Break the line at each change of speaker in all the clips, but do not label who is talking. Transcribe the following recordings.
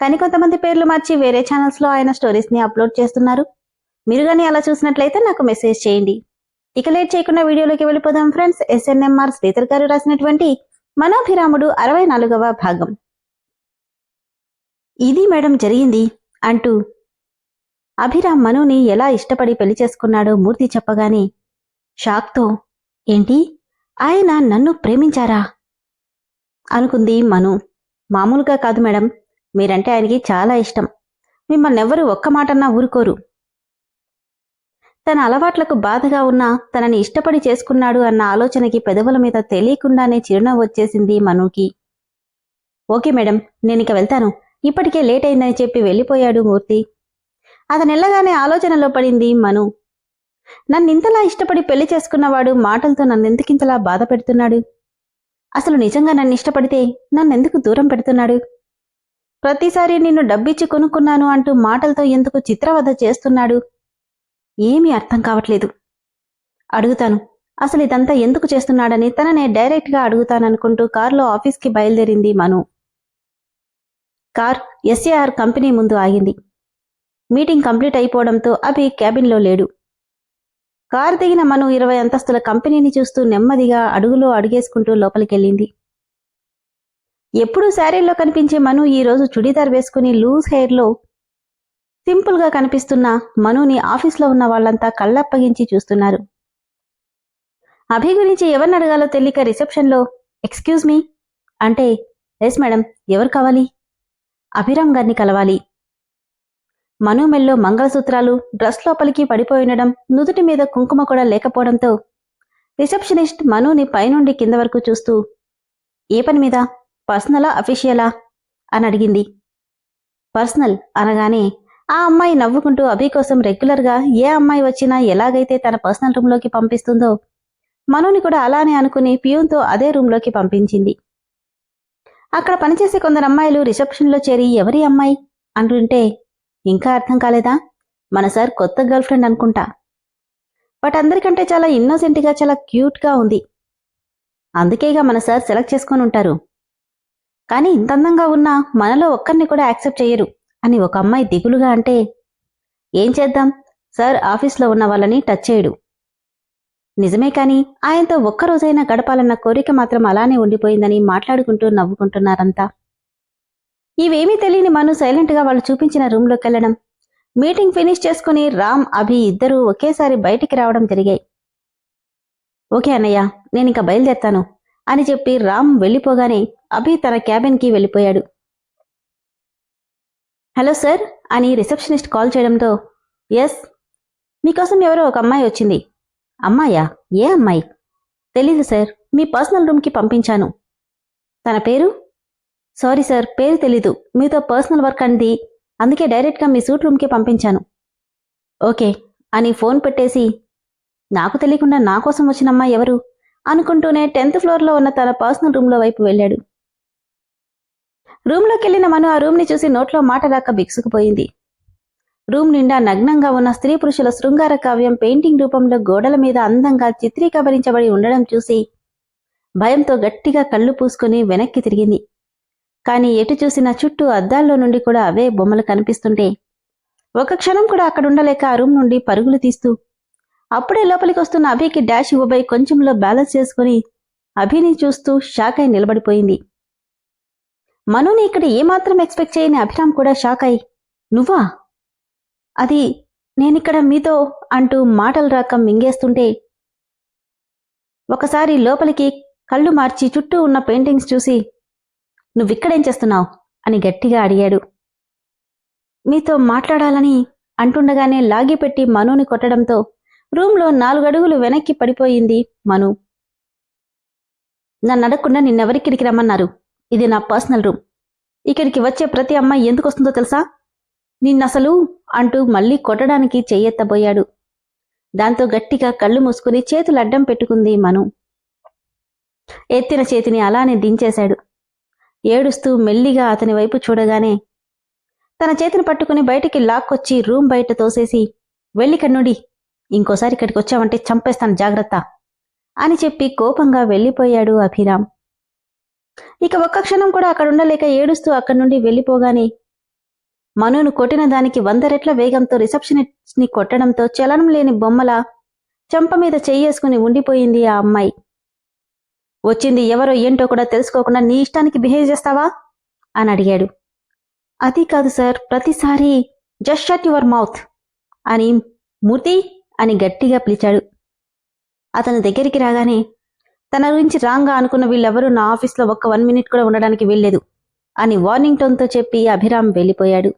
కానీ కొంతమంది పేర్లు మార్చి వేరే ఛానల్స్లో ఆయన స్టోరీస్ని అప్లోడ్ చేస్తున్నారు. మీరు కానీ అలా చూసినట్లయితే నాకు మెసేజ్ చేయండి. ఇక లేట్ చేయకుండా వీడియోలోకి వెళ్ళిపోదాం ఫ్రెండ్స్ ఎస్ఎన్ఎంఆర్ శ్రీధర్ గారు రాసినటువంటి మనోభిరాముడు అరవై నాలుగవ భాగం. ఇది మేడం జరిగింది అంటూ అభిరామ్ మనుని ఎలా ఇష్టపడి పెళ్ళి చేసుకున్నాడో మూర్తి చెప్పగానే షాక్తో ఏంటి? ఆయన నన్ను ప్రేమించారా? అనుకుంది మను. మామూలుగా కాదు మేడం. మీరంటే ఆయనకి చాలా ఇష్టం. మిమ్మల్ని ఎవ్వరూ ఒక్క మాటన్నా ఊరుకోరు. తన అలవాట్లకు బాధగా ఉన్నా తనని ఇష్టపడి చేసుకున్నాడు అన్న ఆలోచనకి పెదవుల మీద తెలియకుండానే చిరునవ్వు వచ్చేసింది మనుకి. ఓకే మేడం నేనిక వెళ్తాను. ఇప్పటికే లేట్ అయిందని చెప్పి వెళ్ళిపోయాడు మూర్తి. అతనెల్లగానే ఆలోచనలో పడింది మను. నన్నింతలా ఇష్టపడి పెళ్ళి చేసుకున్నవాడు మాటలతో నన్నెందుకింతలా బాధ పెడుతున్నాడు? అసలు నిజంగా నన్ను ఇష్టపడితే నన్నెందుకు దూరం పెడుతున్నాడు? ప్రతిసారి నిన్ను డబ్బిచ్చి కొనుక్కున్నాను అంటూ మాటలతో ఎందుకు చిత్రవద చేస్తున్నాడు? ఏమీ అర్థం కావట్లేదు. అడుగుతాను. అసలు ఇదంతా ఎందుకు చేస్తున్నాడని తననే డైరెక్ట్గా అడుగుతాననుకుంటూ కారులో ఆఫీస్కి బయలుదేరింది మను. కార్ ఎస్ఏఆర్ కంపెనీ ముందు ఆగింది. మీటింగ్ కంప్లీట్ అయిపోవడంతో అభి క్యాబిన్లో లేడు. కారు దిగిన మను ఇరవై అంతస్తుల కంపెనీని చూస్తూ నెమ్మదిగా అడుగులో అడుగేసుకుంటూ లోపలికెళ్ళింది. ఎప్పుడూ శారీల్లో కనిపించే మను ఈ రోజు చుడీదార్ వేసుకుని లూజ్ హెయిర్లో సింపుల్గా కనిపిస్తున్న మనుని ఆఫీస్లో ఉన్న వాళ్ళంతా కళ్ళప్పగించి చూస్తున్నారు. అభి గురించి ఎవరిని అడగాలో తెలియక రిసెప్షన్లో ఎక్స్క్యూజ్ మీ? అంటే ఎస్ మేడం ఎవరు కావాలి? అభిరామ్ గారిని కలవాలి. మను మెల్లో మంగళసూత్రాలు డ్రెస్ లోపలికి పడిపోయినడం నుదుటి మీద కుంకుమ కూడా లేకపోవడంతో రిసెప్షనిస్ట్ మనుని పైనుండి కింద వరకు చూస్తూ ఏ పని మీద? పర్సనలా అఫీషియలా? అని అడిగింది. పర్సనల్ అనగానే ఆ అమ్మాయి నవ్వుకుంటూ అభి కోసం రెగ్యులర్గా ఏ అమ్మాయి వచ్చినా ఎలాగైతే తన పర్సనల్ రూమ్లోకి పంపిస్తుందో మనుని కూడా అలానే అనుకుని పియూన్తో అదే రూమ్లోకి పంపించింది. అక్కడ పనిచేసే కొందరు అమ్మాయిలు రిసెప్షన్లో చేరి ఎవరి అమ్మాయి? అంటుంటే ఇంకా అర్థం కాలేదా? మన సార్ కొత్త గర్ల్ ఫ్రెండ్ అనుకుంటా. బట్ అందరికంటే చాలా ఇన్నోసెంట్గా చాలా క్యూట్గా ఉంది. అందుకేగా మన సార్ సెలెక్ట్ చేసుకొని ఉంటారు. కానీ ఇంత అందంగా ఉన్నా మనలో ఒక్కరిని కూడా యాక్సెప్ట్ చేయరు. అని ఒక అమ్మాయి దిగులుగా అంటే ఏం చేద్దాం? సార్ ఆఫీస్లో ఉన్న వాళ్ళని టచ్ చేయడు. నిజమే కానీ ఆయనతో ఒక్కరోజైనా గడపాలన్న కోరిక మాత్రం అలానే ఉండిపోయిందని మాట్లాడుకుంటూ నవ్వుకుంటున్నారంతా. ఇవేమీ తెలియని మను సైలెంట్గా వాళ్ళు చూపించిన రూమ్లోకి వెళ్ళడం మీటింగ్ ఫినిష్ చేసుకుని రామ్ అభి ఇద్దరూ ఒకేసారి బయటికి రావడం జరిగాయి. ఓకే అన్నయ్య నేను ఇంకా బయలుదేరతాను. అని చెప్పి రామ్ వెళ్ళిపోగానే అభి తన క్యాబిన్కి వెళ్ళిపోయాడు. హలో సార్ అని రిసెప్షనిస్ట్ కాల్ చేయడంతో ఎస్ మీకోసం ఎవరో ఒక అమ్మాయి వచ్చింది. అమ్మాయా? ఏ అమ్మాయి? తెలీదు సార్ మీ పర్సనల్ రూమ్కి పంపించాను. తన పేరు? సారీ సార్ పేరు తెలీదు. మీతో పర్సనల్ వర్క్ అంది అందుకే డైరెక్ట్గా మీ సూట్ రూమ్కి పంపించాను. ఓకే అని ఫోన్ పెట్టేసి నాకు తెలియకుండా నా కోసం వచ్చిన అమ్మాయి ఎవరు? అనుకుంటూనే టెన్త్ ఫ్లోర్లో ఉన్న తన పర్సనల్ రూమ్లో వైపు వెళ్ళాడు. రూమ్లోకి వెళ్ళిన మను ఆ రూమ్ని చూసి నోట్లో మాట రాక బిగుసుకుపోయింది. రూమ్ నిండా నగ్నంగా ఉన్న స్త్రీ పురుషుల శృంగార కావ్యం పెయింటింగ్ రూపంలో గోడల మీద అందంగా చిత్రీకరించబడి ఉండడం చూసి భయంతో గట్టిగా కళ్ళు పూసుకుని వెనక్కి తిరిగింది. కానీ ఎటు చూసినా చుట్టూ అద్దాల్లో నుండి కూడా అవే బొమ్మలు కనిపిస్తుంటే ఒక క్షణం కూడా అక్కడుండలేక ఆ రూమ్ నుండి పరుగులు తీస్తూ అప్పుడే లోపలికి వస్తున్న అభికి డాష్ ఇవ్వబోయి కొంచెంలో బ్యాలెన్స్ చేసుకుని అభిని చూస్తూ షాక్ అయి నిలబడిపోయింది. మనుని ఇక్కడ ఏమాత్రం ఎక్స్పెక్ట్ చేయని అభిరామ్ కూడా షాక్ అయి నువ్వా? అది నేనిక్కడ మీతో అంటూ మాటలు రాక మింగేస్తుంటే ఒకసారి లోపలికి కళ్ళు మార్చి చుట్టూ ఉన్న పెయింటింగ్స్ చూసి నువ్విక్కడేం చేస్తున్నావు? అని గట్టిగా అడిగాడు. మీతో మాట్లాడాలని అంటుండగానే లాగిపెట్టి మనుని కొట్టడంతో రూమ్లో నాలుగడుగులు వెనక్కి పడిపోయింది మను. నన్ను అడగకుండా నిన్నెవరికిడికి రమ్మన్నారు? ఇది నా పర్సనల్ రూమ్. ఇక్కడికి వచ్చే ప్రతి అమ్మాయి ఎందుకు వస్తుందో తెలుసా? నిన్నసలు అంటూ మళ్ళీ కొట్టడానికి చెయ్యెత్తబోయాడు దాంతో గట్టిగా కళ్ళు మూసుకుని చేతులు అడ్డం పెట్టుకుంది మను. ఎత్తిన చేతిని అలానే దించేశాడు. ఏడుస్తూ మెల్లిగా అతని వైపు చూడగానే తన చేతిని పట్టుకుని బయటికి లాక్కొచ్చి రూమ్ బయట తోసేసి వెళ్ళి కన్నుడి ఇంకోసారి ఇక్కడికి వచ్చావంటే చంపేస్తాను జాగ్రత్త అని చెప్పి కోపంగా వెళ్ళిపోయాడు అభిరామ్. ఇక ఒక్క క్షణం కూడా అక్కడ ఉండలేక ఏడుస్తూ అక్కడి నుండి వెళ్ళిపోగానే మనును కొట్టిన దానికి వంద రెట్ల వేగంతో రిసెప్షనిస్ట్ని కొట్టడంతో చలనం లేని బొమ్మల చెంప మీద చెయ్యేసుకుని ఉండిపోయింది ఆ అమ్మాయి. వచ్చింది ఎవరో ఏంటో కూడా తెలుసుకోకుండా నీ ఇష్టానికి బిహేవ్ చేస్తావా? అని అడిగాడు. అది కాదు సార్ ప్రతిసారి జస్ట్ షట్ యువర్ మౌత్ అని మూర్తి అని గట్టిగా పిలిచాడు. అతను దగ్గరికి రాగానే తన గురించి రాంగా అనుకున్న వీళ్ళెవరూ నా ఆఫీస్లో ఒక్క వన్ మినిట్ కూడా ఉండడానికి వీల్లేదు అని వార్నింగ్ టోన్తో చెప్పి అభిరామ్ వెళ్ళిపోయాడు.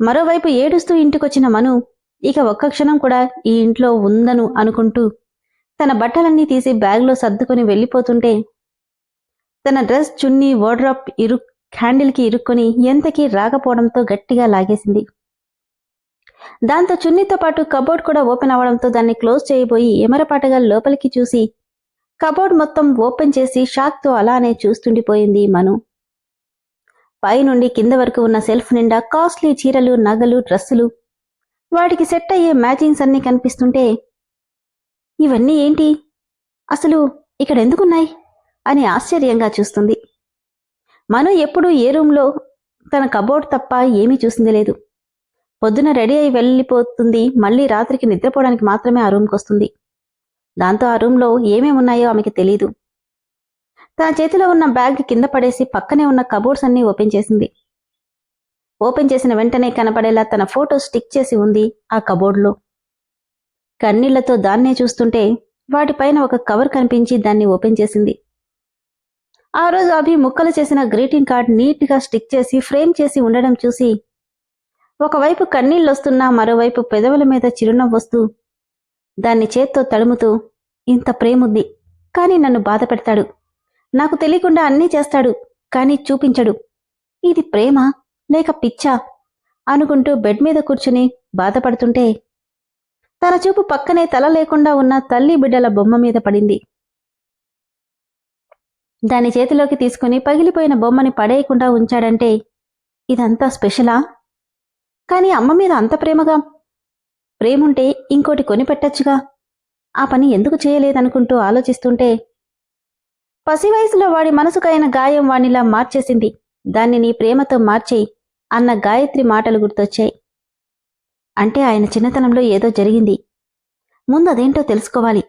మరోవైపు ఏడుస్తూ ఇంటికొచ్చిన మను ఇక ఒక్క క్షణం కూడా ఈ ఇంట్లో ఉందను అనుకుంటూ తన బట్టలన్నీ తీసి బ్యాగ్లో సర్దుకొని వెళ్ళిపోతుంటే తన డ్రెస్ చున్నీ వార్డ్రాప్ ఇరు హ్యాండిల్కి ఇరుక్కొని ఎంతకీ రాకపోవడంతో గట్టిగా లాగేసింది. దాంతో చున్నీతో పాటు కబోర్డ్ కూడా ఓపెన్ అవడంతో దాన్ని క్లోజ్ చేయబోయి ఎమరపాటగా లోపలికి చూసి కబోర్డ్ మొత్తం ఓపెన్ చేసి షాక్తో అలానే చూస్తుండిపోయింది మను. పైనుండి కింద వరకు ఉన్న సెల్ఫ్ నిండా కాస్ట్లీ చీరలు నగలు డ్రెస్సులు. వాటికి సెట్ అయ్యే మ్యాచింగ్స్ అన్నీ కనిపిస్తుంటే ఇవన్నీ ఏంటి? అసలు ఇక్కడ ఎందుకున్నాయి? అని ఆశ్చర్యంగా చూస్తుంది. మను ఎప్పుడూ ఏ రూమ్లో తన కబోర్డ్ తప్ప ఏమీ చూసింది లేదు. పొద్దున రెడీ అయి వెళ్ళిపోతుంది. మళ్ళీ రాత్రికి నిద్రపోవడానికి మాత్రమే ఆ రూమ్కి వస్తుంది. దాంతో ఆ రూమ్లో ఏమేమి ఉన్నాయో ఆమెకి తెలీదు. తన చేతిలో ఉన్న బ్యాగ్ కింద పడేసి పక్కనే ఉన్న కబోర్డ్స్ అన్నీ ఓపెన్ చేసింది. ఓపెన్ చేసిన వెంటనే కనపడేలా తన ఫోటో స్టిక్ చేసి ఉంది ఆ కబోర్డ్లో. కన్నీళ్ళతో దాన్నే చూస్తుంటే వాటిపైన ఒక కవర్ కనిపించి దాన్ని ఓపెన్ చేసింది. ఆ రోజు అభి ముక్కలు చేసిన గ్రీటింగ్ కార్డ్ నీట్గా స్టిక్ చేసి ఫ్రేమ్ చేసి ఉండడం చూసి ఒకవైపు కన్నీళ్ళొస్తున్నా మరోవైపు పెదవుల మీద చిరునవ్వొస్తూ దాన్ని చేత్తో తడుముతూ ఇంత ప్రేముంది. కానీ నన్ను బాధ పెడతాడు. నాకు తెలియకుండా అన్నీ చేస్తాడు కానీ చూపించడు. ఇది ప్రేమ లేక పిచ్చా అనుకుంటూ బెడ్ మీద కూర్చుని బాధపడుతుంటే తన చూపు పక్కనే తల లేకుండా ఉన్న తల్లి బిడ్డల బొమ్మ మీద పడింది. దాని చేతిలోకి తీసుకుని పగిలిపోయిన బొమ్మని పడేయకుండా ఉంచాడంటే ఇదంతా స్పెషలా? కానీ అమ్మ మీద అంత ప్రేమగా? ప్రేముంటే ఇంకోటి కొనిపెట్టచ్చుగా? ఆ పని ఎందుకు చేయలేదనుకుంటూ ఆలోచిస్తుంటే పసి వయసులో వాడి మనసుకైన గాయం వాణిలా మార్చేసింది. దాన్ని నీ ప్రేమతో మార్చేయి అన్న గాయత్రి మాటలు గుర్తొచ్చాయి. అంటే ఆయన చిన్నతనంలో ఏదో జరిగింది. ముందు అదేంటో తెలుసుకోవాలి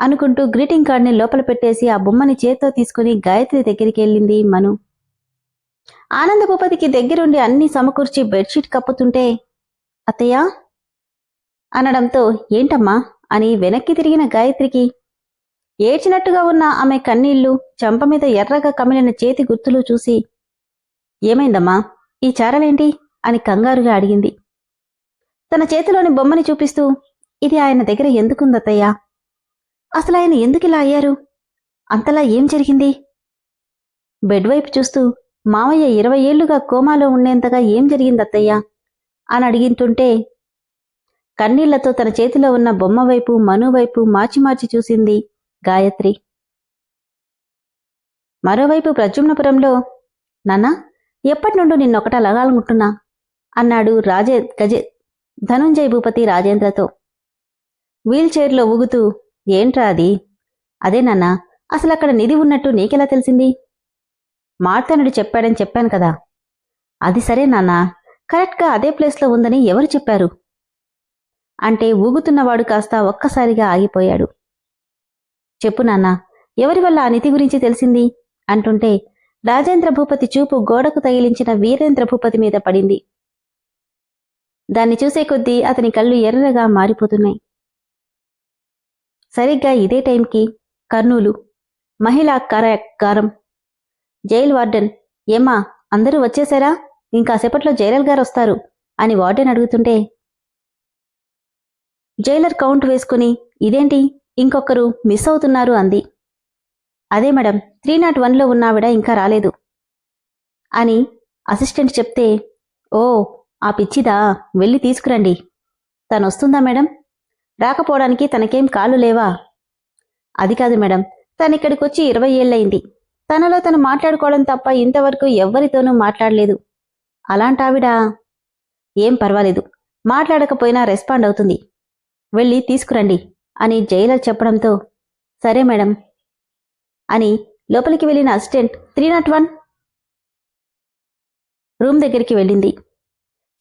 అనుకుంటూ గ్రీటింగ్ కార్డ్ని లోపల పెట్టేసి ఆ బొమ్మని చేత్తో తీసుకుని గాయత్రి దగ్గరికి వెళ్ళింది మను. ఆనంద భూపతికి దగ్గరుండి అన్ని సమకూర్చి బెడ్షీట్ కప్పుతుంటే అత్తయ్యా అనడంతో ఏంటమ్మా అని వెనక్కి తిరిగిన గాయత్రికి ఏడ్చినట్టుగా ఉన్న ఆమె కన్నీళ్ళు చెంప మీద ఎర్రగా కమిలిన చేతి గుర్తులు చూసి ఏమైందమ్మా? ఈ చారలేంటి? అని కంగారుగా అడిగింది. తన చేతిలోని బొమ్మని చూపిస్తూ ఇది ఆయన దగ్గర ఎందుకుందత్తయ్యా? అసలు ఆయన ఎందుకిలా అయ్యారు? అంతలా ఏం జరిగింది? బెడ్ వైపు చూస్తూ మావయ్య ఇరవై ఏళ్ళుగా కోమాలో ఉండేంతగా ఏం జరిగిందత్తయ్యా? అని అడిగింటుంటే కన్నీళ్ళతో తన చేతిలో ఉన్న బొమ్మ వైపు మను వైపు మార్చి మార్చి చూసింది గాయత్రి. మరోవైపు ప్రజుమ్నపురంలో నాన్నా ఎప్పటి నుండి నిన్నొకట అలగాలనుకుంటున్నా అన్నాడు రాజే గజే ధనుంజయ్ భూపతి రాజేంద్రతో. వీల్ చైర్లో ఊగుతూ ఏంట్రా అది? అదే నాన్న అసలు అక్కడ నిధి ఉన్నట్టు నీకెలా తెలిసింది? మార్తనుడు చెప్పాడని చెప్పాను కదా. అది సరే నాన్న కరెక్ట్గా అదే ప్లేస్లో ఉందని ఎవరు చెప్పారు? అంటే ఊగుతున్నవాడు కాస్త ఒక్కసారిగా ఆగిపోయాడు. చెప్పు నాన్న ఎవరి వల్ల ఆ నిధి గురించి తెలిసింది? అంటుంటే రాజేంద్ర భూపతి చూపు గోడకు తగిలించిన వీరేంద్ర భూపతి మీద పడింది. దాన్ని చూసే కొద్దీ అతని కళ్ళు ఎర్రగా మారిపోతున్నాయి. సరిగ్గా ఇదే టైంకి కర్నూలు మహిళా కారకారం జైల్ వార్డెన్. ఏమ్మా అందరూ వచ్చేశారా? ఇంకాసేపట్లో జైలర్ గారు వస్తారు అని వార్డెన్ అడుగుతుంటే జైలర్ కౌంట్ వేసుకుని ఇదేంటి? ఇంకొకరు మిస్ అవుతున్నారు అంది. అదే మేడం త్రీ నాట్ వన్లో ఉన్నావిడ ఇంకా రాలేదు అని అసిస్టెంట్ చెప్తే ఓ ఆ పిచ్చిదా వెళ్ళి తీసుకురండి. తనొస్తుందా మేడం? రాకపోవడానికి తనకేం కాళ్ళు లేవా? అది కాదు మేడం తనిక్కడికొచ్చి ఇరవై ఏళ్ళయింది. తనలో తను మాట్లాడుకోవడం తప్ప ఇంతవరకు ఎవ్వరితోనూ మాట్లాడలేదు. అలాంటావిడ? ఏం పర్వాలేదు. మాట్లాడకపోయినా రెస్పాండ్ అవుతుంది. వెళ్ళి తీసుకురండి అని జైలర్ చెప్పడంతో సరే మేడం అని లోపలికి వెళ్ళిన assistant three nought one room దగ్గరికి వెళ్ళింది.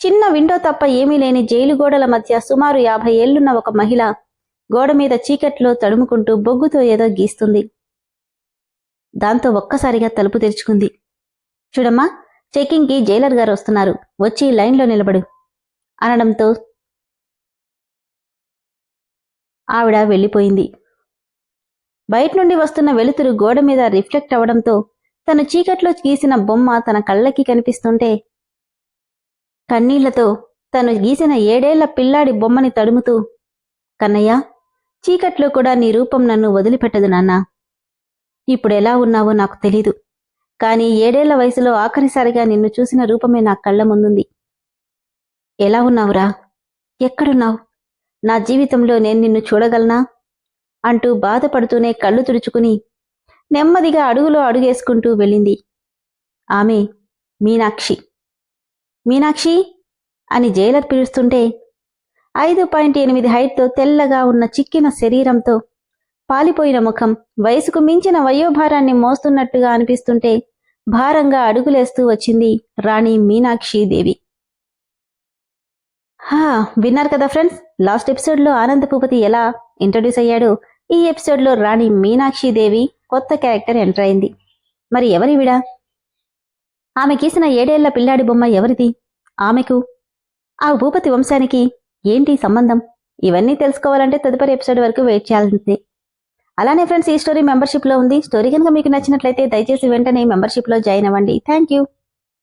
చిన్న విండో తప్ప ఏమీ లేని జైలు గోడల మధ్య సుమారు యాభై ఏళ్ళున్న ఒక మహిళ గోడ మీద చీకట్లో తడుముకుంటూ బొగ్గుతో ఏదో గీస్తుంది. దాంతో ఒక్కసారిగా తలుపు తెరుచుకుంది. చూడమ్మా చెకింగ్కి జైలర్ గారు వస్తున్నారు. వచ్చి లైన్లో నిలబడు అనడంతో ఆవిడ వెళ్ళిపోయింది. బయట నుండి వస్తున్న వెలుతురు గోడ మీద రిఫ్లెక్ట్ అవడంతో తను చీకట్లో గీసిన బొమ్మ తన కళ్ళకి కనిపిస్తుంటే కన్నీళ్ళతో తను గీసిన ఏడేళ్ళ పిల్లాడి బొమ్మని తడుముతూ కన్నయ్య చీకట్లో కూడా నీ రూపం నన్ను వదిలిపెట్టదు నాన్నా. ఇప్పుడెలా ఉన్నావో నాకు తెలీదు. కానీ ఏడేళ్ళ వయసులో ఆఖరిసారిగా నిన్ను చూసిన రూపమే నా కళ్ళ ముందుంది. ఎలా ఉన్నావురా? ఎక్కడున్నావు? నా జీవితంలో నేను నిన్ను చూడగలనా? అంటూ బాధపడుతూనే కళ్ళు తుడుచుకుని నెమ్మదిగా అడుగులో అడుగేసుకుంటూ వెళ్ళింది. ఆమె మీనాక్షి. మీనాక్షి? అని జైలర్ పిలుస్తుంటే ఐదు పాయింట్ ఎనిమిది హైట్తో తెల్లగా ఉన్న చిక్కిన శరీరంతో పాలిపోయిన ముఖం వయసుకు మించిన వయోభారాన్ని మోస్తున్నట్టుగా అనిపిస్తుంటే భారంగా అడుగులేస్తూ వచ్చింది రాణి మీనాక్షి దేవి హా విన్నారు కదా ఫ్రెండ్స్ లాస్ట్ ఎపిసోడ్లో ఆనంద భూపతి ఎలా ఇంట్రడ్యూస్ అయ్యాడో? ఈ ఎపిసోడ్లో రాణి మీనాక్షి దేవి కొత్త క్యారెక్టర్ ఎంటర్ అయింది. మరి ఎవరి విడా? ఆమె గీసిన ఏడేళ్ళ పిల్లాడి బొమ్మ ఎవరిది? ఆమెకు? ఆ భూపతి వంశానికి ఏంటి సంబంధం? ఇవన్నీ తెలుసుకోవాలంటే తదుపరి ఎపిసోడ్ వరకు వెయిట్ చేయాల్సిందే. అలానే ఫ్రెండ్స్ ఈ స్టోరీ మెంబర్షిప్లో ఉంది. స్టోరీ కనుక మీకు నచ్చినట్లయితే దయచేసి వెంటనే మెంబర్షిప్లో జాయిన్ అవ్వండి. Thank you